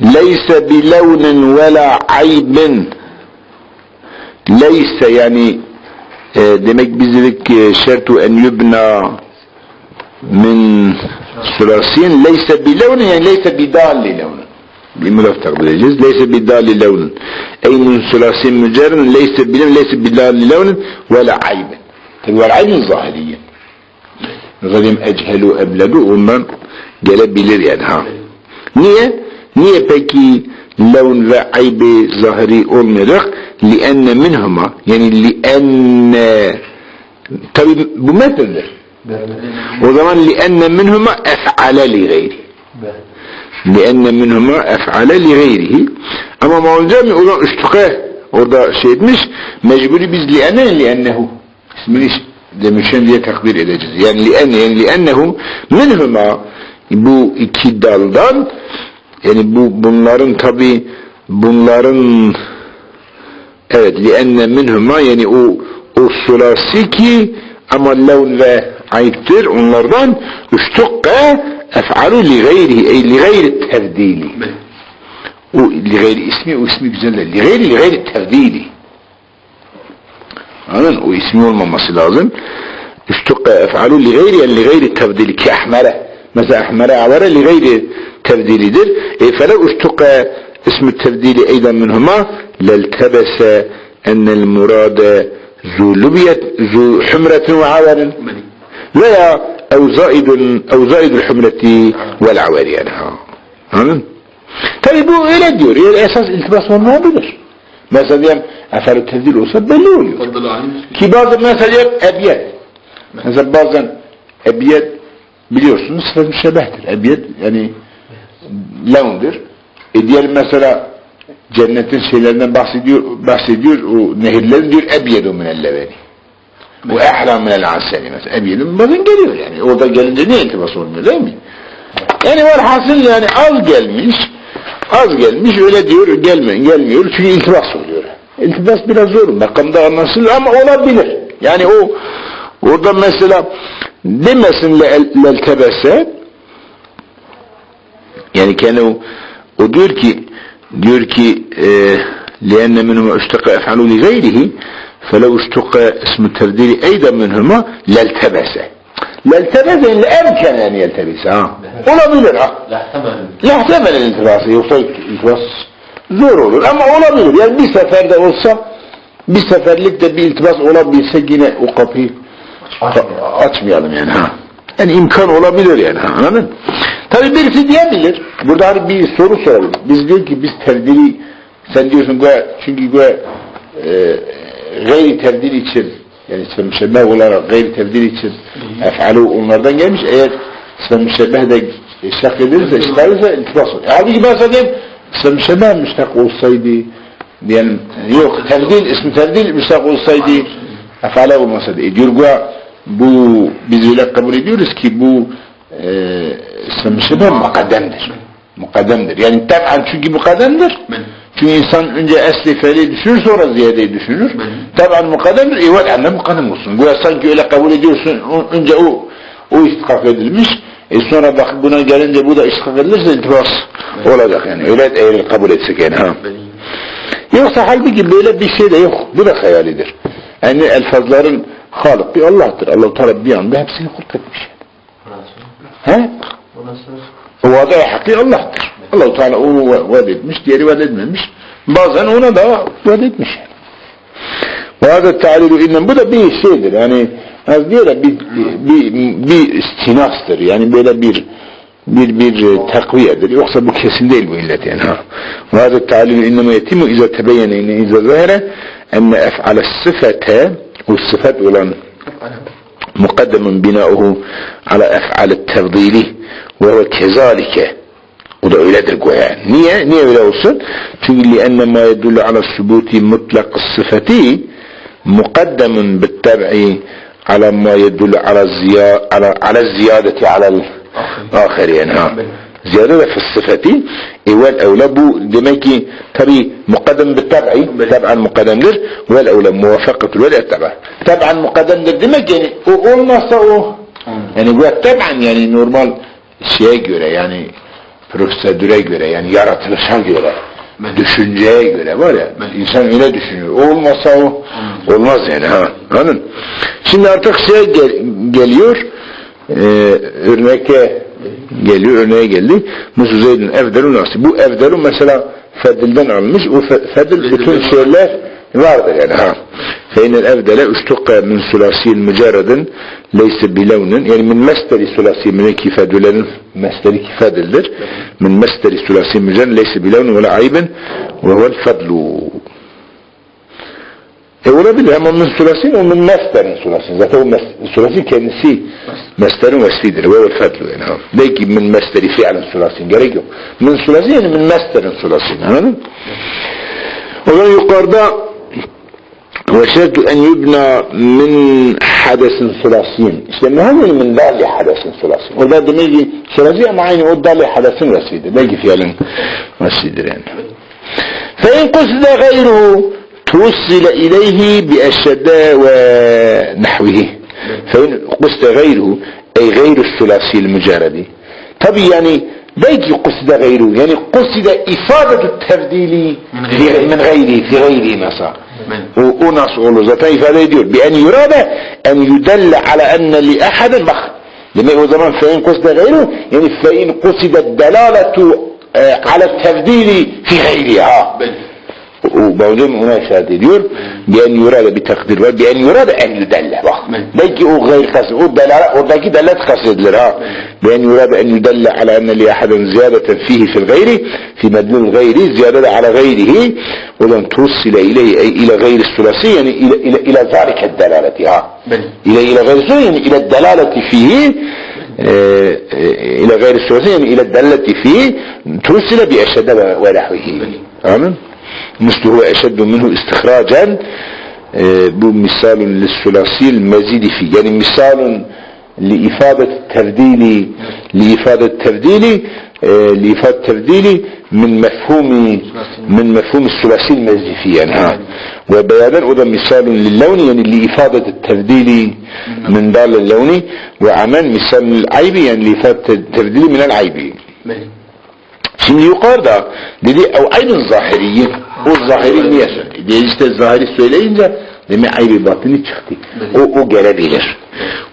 ليس بلون ولا عيب ليس يعني آه، دمك بذلك شرط ان يبنى من ثلاثين ليس بلون يعني ليس بدال لون بمضاف تقدير ليس بدال لون اي من ثلاثين مجرم ليس بلون ليس بدال لون ولا عيب تقول عيب ظاهريا غلم اجهل ابلغ امم قال بلير يعني ها نية Niye peki levn ve aybi zahiri olmayacak? Lienne minhuma yani lienne tabi bu metindir. O zaman lienne minhuma li gayri. Lienne minhuma li gayrihi. Ama muazzam o zaman üstüke orada şey etmiş mecburi biz lienne liennehu ismini demişen diye takdir edeceğiz. Yani lienne yani liennehu minhuma bu iki daldan yani bu bunların tabi bunların evet lienne minhuma yani o o sulasi ki ama levn ve ayıptır onlardanüştukka ef'alu li gayrihi ey li gayri tevdili o li gayri ismi o ismi güzeller li gayri li gayri tevdili Anladın? O ismi olmaması lazım. Üstükke ef'alu li gayri li gayri tevdili ki ahmere. مثلا أحمر أعور لغير تبديل در فلو اشتق اسم التبديل أيضا منهما لالتبس أن المراد ذو لبية ذو حمرة وعور لا أو زائد أو زائد الحمرة والعور يعني ها طيب إلى ديور إلى الأساس التباس ما بلش مثلا أثر التبديل وصد بلون كي بعض مثلا أبيض مثلا بعضا أبيض biliyorsunuz sıfat müşebehtir. Ebiyet yani levndir. E diyelim mesela cennetin şeylerinden bahsediyor, bahsediyor o nehirlerin diyor ebiyedu minel leveni. Bu ehram minel aseli mesela. Ebiyedu bazen geliyor yani. Orada gelince niye iltibas olmuyor değil mi? Yani var hasıl yani az gelmiş, az gelmiş öyle diyor gelme, gelmiyor çünkü iltibas oluyor. İltibas biraz zor, makamda anlaşılır ama olabilir. Yani o orada mesela demesin le- leltebese yani kendi o, o diyor ki diyor ki e, لأن منهما اشتق أفعال لغيره فلو اشتق اسم التبديل أيضا منهما لالتبس لالتبس يعني لأمكن أن يلتبس ها olabilir ha لا احتمل Yahtemel iltibası yoksa iltibas zor olur ama olabilir. Yani bir seferde olsa bir seferlik de bir iltibas olabilse yine o kapıyı a- açmayalım yani ha. Yani imkan olabilir yani anladın? Tabi birisi diyebilir. Burada hani bir soru soralım. Biz diyor ki biz tevdili sen diyorsun göğe, çünkü göğe e, gayri tevdil için yani sen müşebbeh olarak gayri tevdil için ef'alu onlardan gelmiş. Eğer sen müşebbeh de iştak edilirse, iştarilse iltibas olur. Halbuki ben sana diyeyim sen müşebbeh müştak olsaydı diyelim yok tevdil ismi tevdil müştak olsaydı ef'ale olmasaydı. E diyor göğe bu biz öyle kabul ediyoruz ki bu e, müşebbeh mukaddemdir. Mukaddemdir. Yani taban çünkü mukaddemdir. Çünkü insan önce esli feli düşünür sonra ziyadeyi düşünür. Taban mukaddemdir. Evvel anne mukaddem olsun. Bu sanki öyle kabul ediyorsun. Önce o o istikak edilmiş. E sonra bak buna gelince bu da istikak edilirse iltibas olacak yani. Öyle eğer kabul etsek yani. Ha. Yoksa halbuki böyle bir şey de yok. Bu da hayalidir. Yani elfazların Halık bir Allah'tır. Allah-u Teala bir anda hepsini hulk etmiş. He? O vaada hakkı Allah'tır. Allah-u Teala onu va- vaat etmiş, diğeri vaat etmemiş. Bazen ona da vaat etmiş. Vaada ta'lilu innen bu da bir şeydir. Yani az diyor ya bir, bir, bir istinastır. Yani böyle bir bir bir e, takviyedir. Yoksa bu kesin değil bu illet yani. Vaada ta'lilu innema yetimu iza tebeyyene iza zahire enne ef'ale sıfete sıfat olan مقدم بناؤه على أفعال التفضيل وهو كذلك da öyledir goya. Niye? Niye öyle olsun? Çünkü لأن ما يدل على الثبوت مطلق الصفة مقدم بالتبع على ما يدل على الزيادة على, على الزيادة على الآخر يعني ها. زيادة في الصفة اول أولى bu demek ki tabi mukaddem بالتبع تبعا مقدمdir vel أولى موافقة vel etb'a تبعا مقدمdir demek yani o olmazsa o yani bu teb'an yani normal şeye göre yani prosedüre göre yani yaratılışa göre, Ben- düşünceye göre var ya, Ben- insan öyle düşünüyor. O olmasa o olmaz yani ha. Anladın? Şimdi artık şey gel- geliyor, e, örneke geliyor, örneğe geldi. Musu Zeyd'in evdelun arası. Bu evdelun mesela fedilden almış. O fedil bütün şeyler vardır yani. Ha. Feynel evdele üstukka min sulasil mücerredin leysi bilevnin yani min mesteri sulasi min kifedülenin mesteri kifedildir. Min mesteri sulasi mücerredin leysi bilevnin ve la aybin ve vel fedlu. E olabilir ama onun sulasin onun meslerin sulasin. Zaten o mes, sulasin kendisi مستر ومستيد هو الفتل يعني. لكن من مستري فعلا ثلاثين جريجو من ثلاثين يعني من مستر ثلاثين ومن يقاربا وشرط أن يبنى من حدث ثلاثين لأن هذا من ذا حدث ثلاثين وبعد ما يجي ثلاثين معين يقول ذا حدثين رسيد ما يجي فعلا رسيد يعني. فإن قصد غيره توصل إليه بأشداء ونحوه. فإن قصد غيره أي غير الثلاثي المجرد طبعا يعني بيجي قصد غيره يعني قصد إفادة التبديل من غيره. في Ben. و- ونص zaten ifade ediyor بأن يراد أن يدل على أن لأحد بخ لما هو زمان فإن قصد غيره يعني فإن قصد الدلالة آه، على التبديل في غيرها. وبعدين işaret ediyor. بأن يراد بتقدير. بأن يراد أن يدل bak. Evet. Belki o gayr kast, o delala, oradaki delalet kastedilir ha. بأن يراد أن يدل على أن لأحد زيادة فيه في الغير في مدلول الغير زيادة على غيره ولن توصل إليه أي إلى غير الثلاثي يعني إلى إلى إلى ذلك الدلالة ها. إلى إلى غير الثلاثي يعني إلى الدلالة فيه آه، آه، إلى غير الثلاثي يعني إلى الدلالة فيه توصل بأشد ونحوه تمام مثل هو أشد منه استخراجا آه، bu مثال للثلاثي المزيد فيه. يعني مثال لإفادة التبديل لإفادة التبديل آه، لإفادة التبديل من مفهوم من مفهوم الثلاثي المزيد فيه. يعني ها. وبيانا وده مثال للون يعني لإفادة التبديل من دال اللون. وعمان مثال للعيب يعني لإفادة التبديل من العيب. Şimdi yukarıda dedi o aynı zahiriyi o zahiri niye söyledi? Diye işte zahiri söyleyince demek aybi batını çıktı. O, o gelebilir.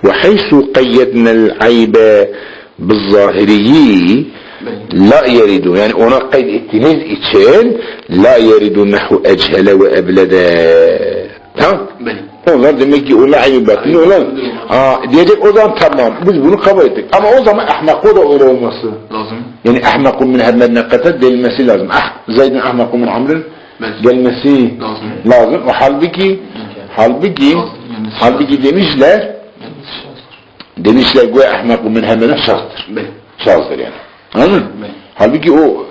Ve haysu kayyednel aybe bizzahiriyi la yeridu yani ona kaydettiğiniz için la yeridu nahu echele ve eblede tamam onlar demek ki onlar aynı batını olan Aa, diyecek o zaman tamam biz bunu kabul ettik ama o zaman ahmak o da öyle olması Lazım. yani ahmakun min hemmerine katet denilmesi lazım. Ah, Zeyd'in ahmakun min amrin gelmesi Lazım. lazım. O halbuki halbuki halbuki demişler demişler güya ahmakun min hemmene şahstır. Ben. Şahstır yani. Anladın mı? Halbuki o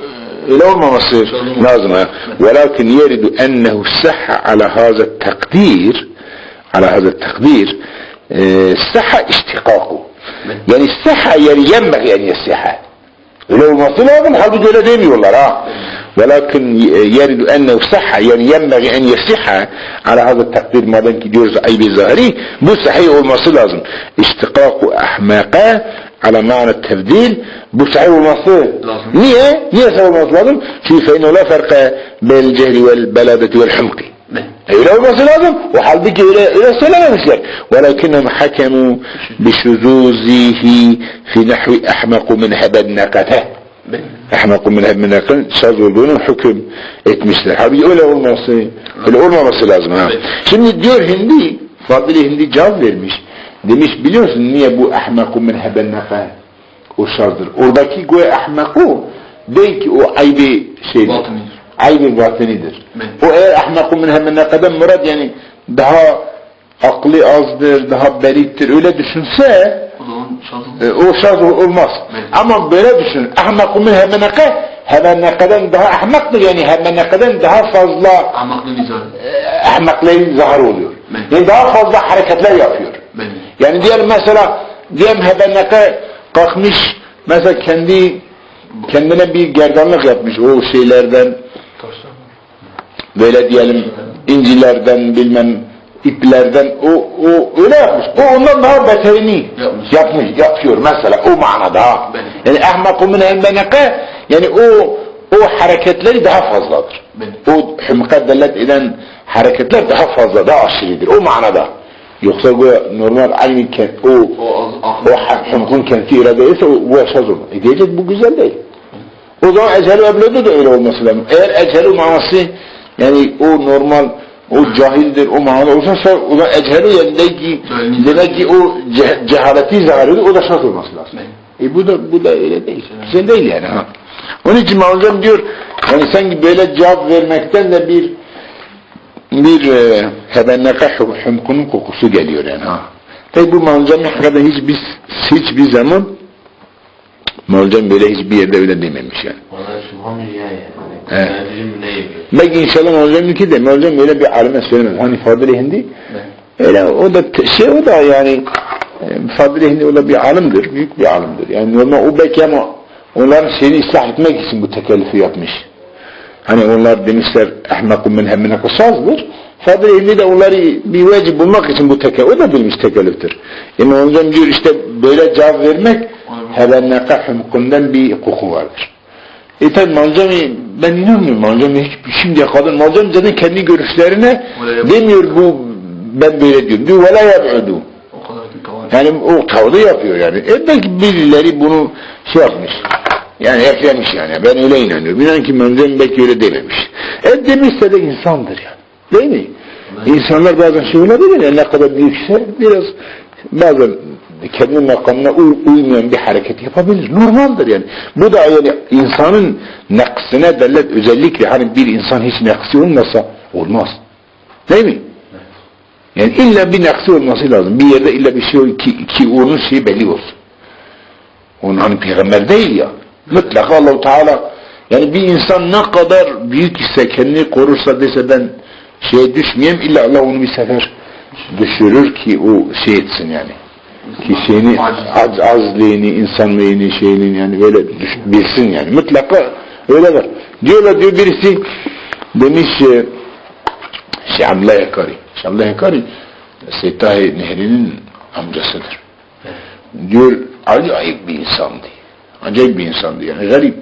إلى ما مصير. نازمة ولكن يرد أنه صح على هذا التقدير على هذا التقدير آه، صح اشتقاقه. يعني صح يعني ينبغي أن يصح. لو مصير هذا هل بدو لديمي والله راه ولكن يرد أنه صح يعني ينبغي أن يصح على هذا التقدير. ما دام كي يرجع أي بظاهري مو صحيح هو لازم. اشتقاق أحمقه على معنى التبديل بفعل المصدر ليه؟ ليه سبب المصدر لازم في فإنه لا فرق بين الجهل والبلادة والحمق. نعم. أي لو المصدر لازم وحالبك إلى إلى السلام مثلك ولكنهم حكموا بشذوذه في نحو أحمق من هبد ناقته نعم. أحمق من هبد ناقته شذوذ بنو حكم اتمثل حبي أولى المصدر نعم. الأولى المصدر لازم شنو الدور هندي؟ فاضل هندي hindi vermiş. Demiş biliyorsun niye bu ahmakun min hebin nakın o sazdır. Oradaki goy ahmaku değil ki o aybi şeydir. Batınidir. Aybi batınidir. O eğer ahmakun min hebin nakıdan murad yani daha aklı azdır, daha berittir öyle düşünse e, o şart olmaz. Evet. Ama böyle düşün. Ahmakun min hemeneke hemenekeden daha ahmaktır yani hemenekeden daha fazla Ahmaklı e, zahar oluyor. Evet. Yani daha fazla hareketler yapıyor. Yani diyelim mesela diyelim hemeneke kalkmış mesela kendi kendine bir gerdanlık yapmış o şeylerden böyle diyelim incilerden bilmem iplerden o, o öyle yapmış. O ondan daha beterini Yapmış. yapmış, yapıyor mesela o manada. ha. Ben- Yani ahmaku min embeneke yani o o hareketleri daha fazladır. Benim. O hümka delalet eden hareketler daha fazla, daha aşırıdır. O manada. Yoksa bu normal aynı kent, o O o hümkün kenti irade ise o, bu esas olmaz. E diyecek bu güzel değil. O zaman ecel eblede de öyle olması lazım. Eğer ecel manası yani o normal o cahildir, o manada olsa o zaman eceli yerindeki Öyle. demek ki o ce- cehaleti zahiridir, o da şart olması lazım. E bu da bu da öyle değil. Güzel değil yani ha. Onun için Mevlam diyor yani sanki böyle cevap vermekten de bir bir e, hebenneka hüm- hümkunun kokusu geliyor yani ha. Tabi bu Mevlam hakikaten hiç biz hiçbir zaman Mevlam böyle hiçbir yerde öyle dememiş yani. Yani. Evet. Belki inşallah Mevlam ki de Mevlam öyle bir alime söylemez. Hani Fadıl Hindi öyle o da şey o da yani e, Fadıl Hindi o da bir alimdir. Büyük bir alimdir. Yani normal o belki ama onların şeyini ıslah etmek için bu tekellifi yapmış. Hani onlar demişler ahmakun min hemmine kısazdır. Fadıl Hindi de onları bir vecih bulmak için bu tekellif, o da bilmiş tekellüftür. Yani Mevlam diyor işte böyle cevap vermek hebenneka hümkundan bir koku vardır. E tabi Malcami ben inanmıyorum Malcami hiç şimdiye kadar Malcami zaten kendi görüşlerine demiyor bu ben böyle diyorum. Diyor ve la yab'udu yani o tavrı yapıyor yani. E belki birileri bunu şey yapmış yani eklemiş yani ben öyle inanıyorum inan ki Malcami belki öyle dememiş e demişse de insandır yani değil mi? İnsanlar bazen şey olabilir ya ne kadar büyükse biraz bazen kendi makamına uy- uymayan bir hareket yapabilir. Normaldir yani. Bu da yani insanın naksine devlet özellikle hani bir insan hiç naksi olmasa olmaz. Değil mi? Yani illa bir naksi olması lazım. Bir yerde illa bir şey ki, ki onun şeyi belli olsun. Onun hani peygamber değil ya. Mutlaka Allah Teala yani bir insan ne kadar büyük ise kendini korursa dese ben şeye düşmeyeyim illa Allah onu bir sefer düşürür ki o şey etsin yani. Ki şeyini az, azliğini, insanlığını şeyini yani böyle düş- bilsin yani. Mutlaka öyle var. Diyorlar diyor birisi demiş e. Şey Abdullah Yakari Seyyid Tahir Nehri'nin amcasıdır. Diyor acayip bir insandı. Acayip bir insandı yani garip.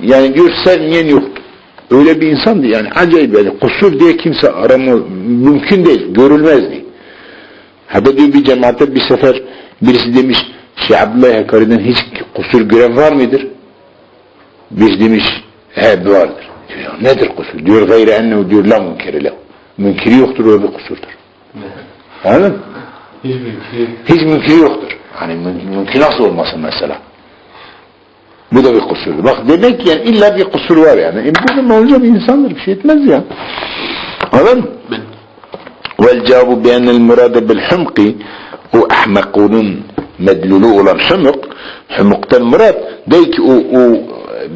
Yani diyor sevmeyen yoktu. Öyle bir insandı yani acayip böyle kusur diye kimse aramaz. Mümkün değil, görülmezdi. Hatta diyor bir cemaate bir sefer birisi demiş Şeyh Abdullah Yakari'den hiç kusur gören var mıdır? Biz demiş he vardır. Diyor, "Ya nedir kusur? Diyor gayre ennehu diyor la münkeri lehu. Münkiri yoktur o bir kusurdur. Anladın mı? Hiç mümkün yoktur. Hani mümkün nasıl olmasın mesela? Bu da bir kusurdur. Bak demek yani illa bir kusur var yani. E bu da bir insandır. Bir şey etmez ya. Anladın mı? والجواب بأن المراد بالحمق o ahmakunun medlulu olan hümük, hümükten murat değil ki o, o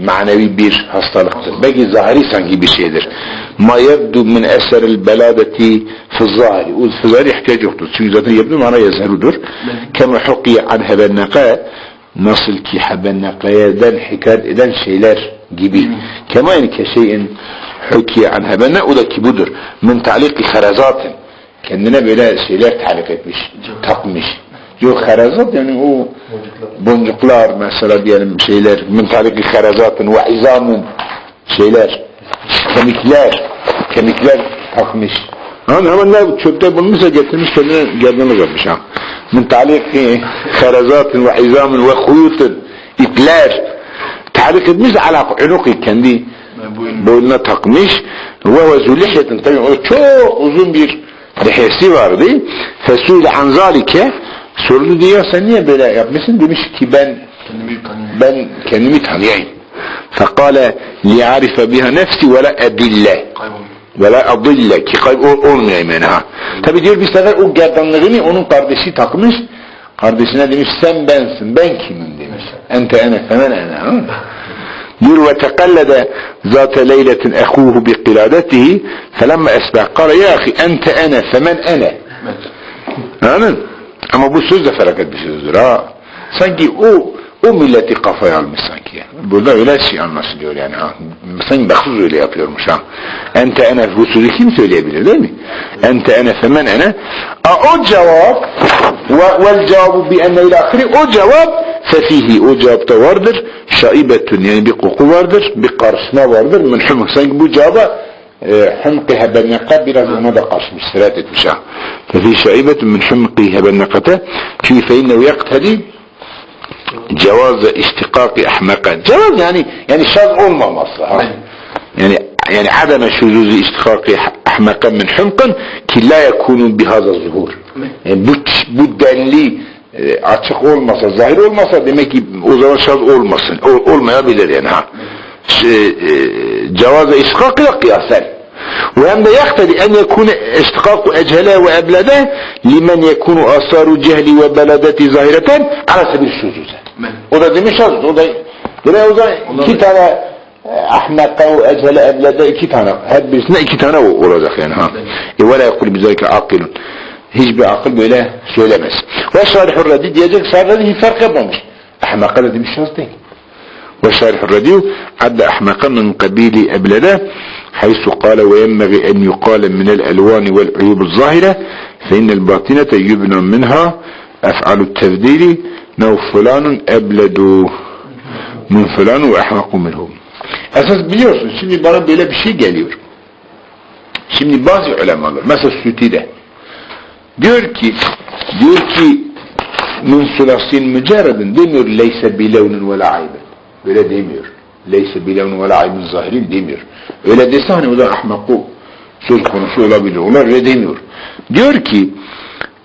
manevi bir hastalıktır. Belki zahiri sanki bir şeydir. Ma yebdu min eseril beladeti fi zahiri. O fi zahiri ihtiyaç yoktur. Çünkü zaten yebdu mana yazherudur. Kema hukiye an hebenneka nasıl ki hebennekayeden hikayet eden şeyler gibi. Kema yani ke şeyin hukiye an hebenne o da ki budur. Min ta'liqi harazatın kendine böyle şeyler talik etmiş, takmış. Yok harazat yani o boncuklar mesela diyelim şeyler, mintaliki harazatın ve izamın şeyler, kemikler, kemikler takmış. Ha, hemen ne çöpte bulmuşsa getirmiş kendine gerdana yapmış ha. Mintaliki harazatın ve izamın ve huyutun, ipler, talik etmiş ala unuki kendi boynuna takmış. Ve zulihyetin tabi o çok uzun bir lihiyesi vardı. Fesûle an zalike sordu diyor sen niye böyle yapmışsın? Demiş ki ben ben kendimi tanıyayım. Fekale liyarife biha nefsi ve la edille. Kaybolmuyor. Ve la adille ki olmayayım yani ha tabi diyor bir sefer o gerdanlığını onun kardeşi takmış kardeşine demiş sen bensin ben kimim demiş ente ene femen ene ha diyor ve tekallede zate leyletin ehuhu bi qiladetihi felemma esbah kala ya ahi ente ene femen ene. Anladın? Ama bu söz de felaket bir sözdür ha. Sanki o o milleti kafaya almış sanki. Burada öyle şey anlaşılıyor yani ha. Sanki Beksuz öyle yapıyormuş ha. Ente ene bu sözü kim söyleyebilir değil mi? Ente ene femen ene. A, o cevap ve vel cevabı bi enne ila ahiri o cevap fefihi o cevapta vardır. Şaibetün yani bir koku vardır. Bir karışma vardır. Min humk. Sanki bu cevaba e, humki hebenneka biraz ona da karşımış. Sırat etmiş ha. Fefi şaibetün min humki hebennekate. Çünkü fe innehu جواز اشتقاق احمقا جواز يعني يعني شاذ اولما مصلحة يعني يعني عدم شذوذ اشتقاق احمقا من حمق كي لا يكون بهذا الظهور يعني بد لي açık olmasa, zahir اولما demek ki o zaman şaz olmasın. Ol, olmayabilir yani ha. Şey, e, cevaz-ı iskak. وهذا يقتضي أن يكون اشتقاق أجهله وأبلده لمن يكون آثار جهل وبلدة ظاهرة على سبيل الشذوذ وده ده مش شذوذ وده ده وده كي ترى أحمق وأجهل أبلده كي ترى. هاد بسنا كي ترى ورزق يعني ها. إيه، ولا يقول بذلك عاقل. هيج بعقل ولا söylemez. Ve وشرح الرديد يجيك صار hiç fark yapmamış. أحمق da مش şaz. وشارح الراديو عد احمقا من قبيل أبلده حيث قال وينبغي أن يقال من الألوان والعيوب الظاهرة فإن الباطنة يبنى منها افعل التبديل نو فلان أبلد من فلان واحمق منه. أساس biliyorsun şimdi bana böyle bir şey geliyor. Şimdi bazı ulemalar mesela sütide diyor ki diyor ki من ثلاثين مجردا دمر ليس بلون ولا عيب Böyle demiyor. Leyse bilevnin ve la aybin zahirin demiyor. Öyle dese hani o da ahmakı söz konusu olabilir. Onlar öyle demiyor. Diyor ki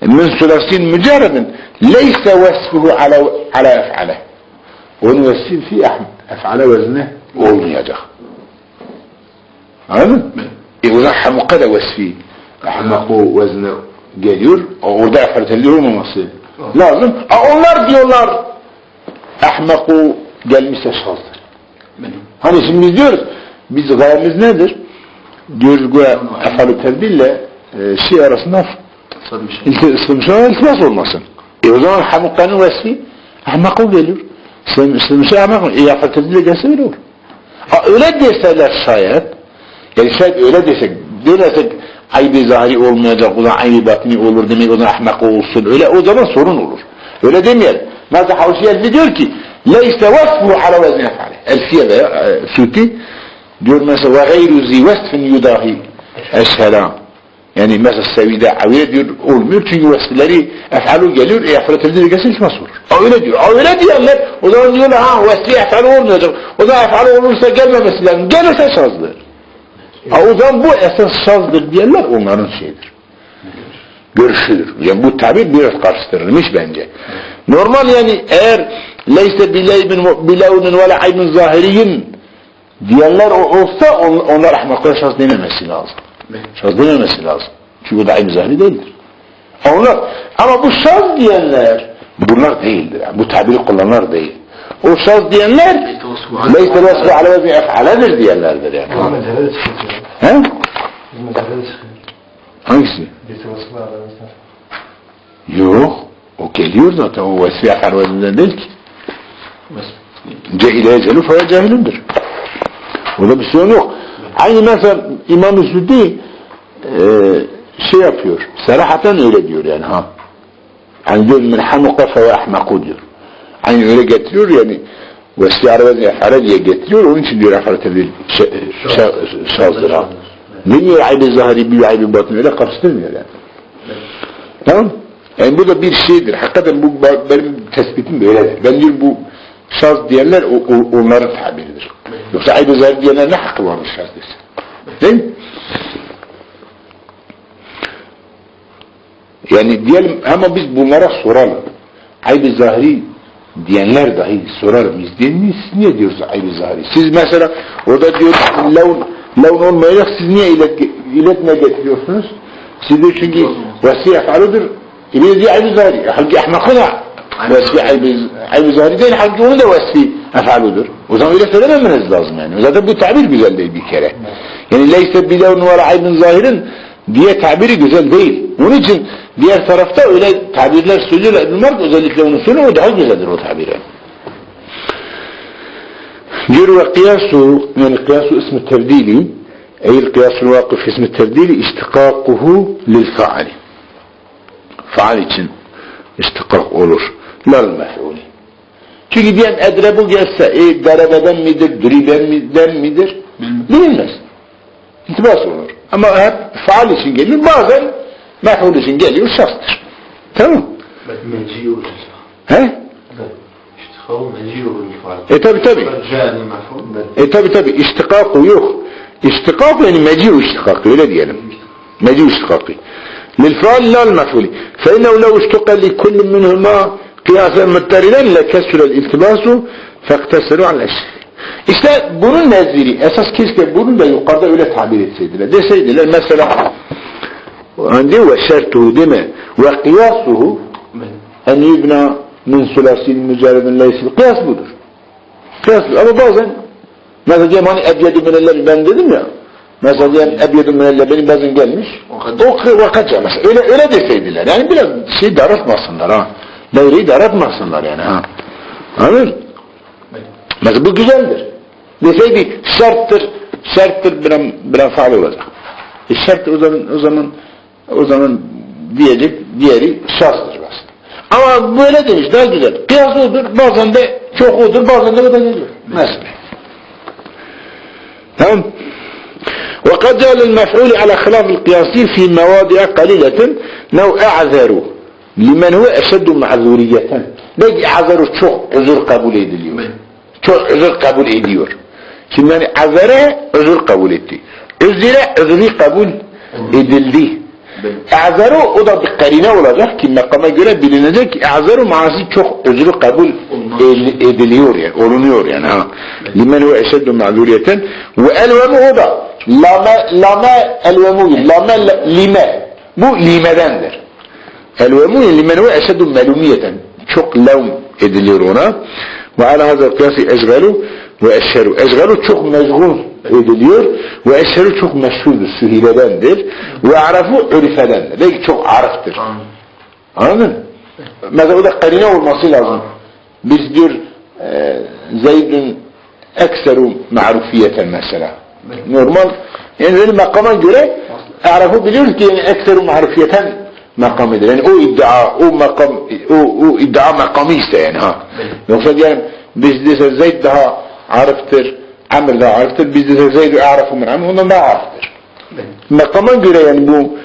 min sulasin mücerredin leyse vesfuhu ala, ala ef'ale. Onun vesfi fi ef'ale vezne olmayacak. Anladın mı? E o zaman hamuka da vesfi. Ahmakı vezne geliyor. Orada efertelli olmaması lazım. Ha, onlar diyorlar ahmakı gelmişse şazdır. Hani şimdi biz diyoruz biz gayemiz nedir? Diyoruz bu efalü tevdille e, şey arasında İslamşa iltifas olmasın. E o zaman hamukkanın vesfi ahmakı geliyor. İslamşa ahmakı. E efalü tevdille gelse öyle olur. Ha, öyle deseler şayet yani şayet öyle desek dersek aybi zahiri olmayacak o zaman aybi batini olur demek o zaman ahmak olsun öyle o zaman sorun olur. Öyle demeyelim. Mesela Havşi Elfi diyor ki leyse vasfu ala vezni efali. Elfiye veya e, Süti diyor mesela ve gayru zi vesfin yudahi eshelam. Yani mesela sevide avire diyor olmuyor çünkü vesfileri ef'alu geliyor e ef'alu tebdili gelse hiç? O öyle diyor. Öyle diyenler o zaman diyorlar ha vesfi ef'alu olmayacak. O zaman ef'alu olursa gelmemesi lazım. Gelirse şazdır. Ha, o zaman bu esas şazdır diyenler onların şeyidir. Görüşüdür. Yani bu tabir biraz karıştırılmış bence. Normal yani eğer leyse bilevnin ve la aybin zahiriyin diyenler olsa on, onlar ahmaklara şaz dememesi lazım. Şaz dememesi lazım. Çünkü o da ayb zahiri değildir. Onlar, ama bu şaz diyenler bunlar değildir. Yani bu tabiri kullananlar değil. O şaz diyenler leyse vesfi ala vezni ef'aledir diyenlerdir yani. He? Hangisi? Yok. O geliyor zaten. O vesfi ef'al vezinden değil ki. Cehile ecelu fe cahilundur. Orada bir sorun yok. Aynı mesela İmam-ı Süddi e, şey yapıyor. Serahaten öyle diyor yani ha. Yani diyor min hamuka fe ahmaku diyor. Aynı öyle getiriyor yani vesfi arabezni ef'ale diye getiriyor. Onun için diyor ef'ale tebdil şazdır ha. Demiyor aybi zahiri bir aybi batını öyle karıştırmıyor yani. Tamam Yani bu da bir şeydir. Hakikaten bu benim tespitim böyledir. Ben diyorum bu şaz diyenler o, o, onların tabiridir. Yoksa ayıp zahir diyenler ne hakkı varmış şaz desin. Değil mi? Yani diyelim ama biz bunlara soralım. Ayıp zahiri diyenler dahi sorarım. Biz değil miyiz? Niye diyorsunuz ayıp zahiri? Siz mesela orada diyor levn, levn olmayacak siz niye ilet, iletme getiriyorsunuz? Siz de çünkü ef'alıdır. İbni diyor ayıp zahiri. Halbuki ahmakına vesfi ayıp zahiri değil. Halbuki onun da vesfi ef'aludur. O zaman öyle söylememeniz lazım yani. Zaten bu tabir güzel değil bir kere. Yani leyse bilevn ve aybın zahirin diye tabiri güzel değil. Onun için diğer tarafta öyle tabirler söylüyorlar. İbn özellikle onu söylüyor. O daha güzeldir o tabire. Diyor ve kıyasu yani kıyasu ismi tevdili ey kıyasul vakıf ismi tevdili istikakuhu lil faali. Faal için istikak olur lel mef'uli. Çünkü diyen edrebu gelse, e, garabeden midir, driben midir, midir? Bilinmez. İntibas olur. Ama hep faal için gelir, bazen mef'ul için geliyor, şahstır. Tamam. Meciyi olunca. He? E tabi tabi. E tabi tabi. İstikakı yok. İstikak yani meciu istikakı öyle diyelim. Meciu istikakı. Lil faal lal mef'uli. Fe innehu lev istuqa li kullin minhuma Kıyasen mütterilerle kesürel iltibasu fektesiru an eşri. İşte bunun neziri, esas keşke bunun da yukarıda öyle tabir etseydiler. Deseydiler mesela diyor ve şertuhu değil mi? Ve kıyasuhu hani en yübna min sülasin mücerredin leysil. Kıyas budur. Kıyas budur. Ama bazen mesela diyelim hani ebyedü minellebi ben dedim ya mesela diyelim ebyedü minellebi bazen gelmiş. O kıvakaca mesela. Öyle, öyle deseydiler. Yani biraz şey darıltmasınlar ha devreyi daraltmasınlar yani ha anladın mı? بل Mesela bu güzeldir. Deseydi şarttır, şarttır bir bir faal olacak. E şart o zaman o zaman o zaman diyecek diğeri şarttır bas. Ama böyle demiş daha güzel. Kıyas odur, bazen de çok odur, bazen de o da geliyor. Mesela. Tamam. وقد جعل المفعول على خلاف القياس في مواضع قليلة لو أعذروا limen huve eşeddu ma'zuriyeten. Ne azarı çok özür kabul ediliyor. Çok özür kabul ediyor. Şimdi yani azara özür kabul etti. Özüre özürü kabul edildi. Azarı o da bir karine olacak ki makama göre bilinecek. Azarı maası çok özrü kabul ediliyor yani, olunuyor yani. Ha. Limen huve eşeddu ma'zuriyeten ve elvemu o da lame, lame elvemu lame lime bu limedendir. Elvemu limen huve eşeddu melumiyeten. Çok levm ediliyor ona. Ve ala hazır kıyası eşgalu ve eşşeru eşgalu çok mezgun ediliyor ve eşşeru çok meşhurdur sühiledendir. Ve arafu ürifedendir belki çok arıftır. Anladın? Mı? Mesela o da karine olması lazım. Biz diyor e, Zeyd'in ekseru ma'rufiyeten mesela. Normal. Yani böyle makama göre Arap'ı biliyoruz ki yani ekseru ma'rufiyeten makamıdır. Yani o iddia, o makam, o, o iddia makamı ise yani ha. Yoksa diyelim biz dese Zeyd daha arıftır, Amr daha arıftır, biz dese Zeyd arıfı min Amr, ondan daha arıftır. بل Makama göre yani bu,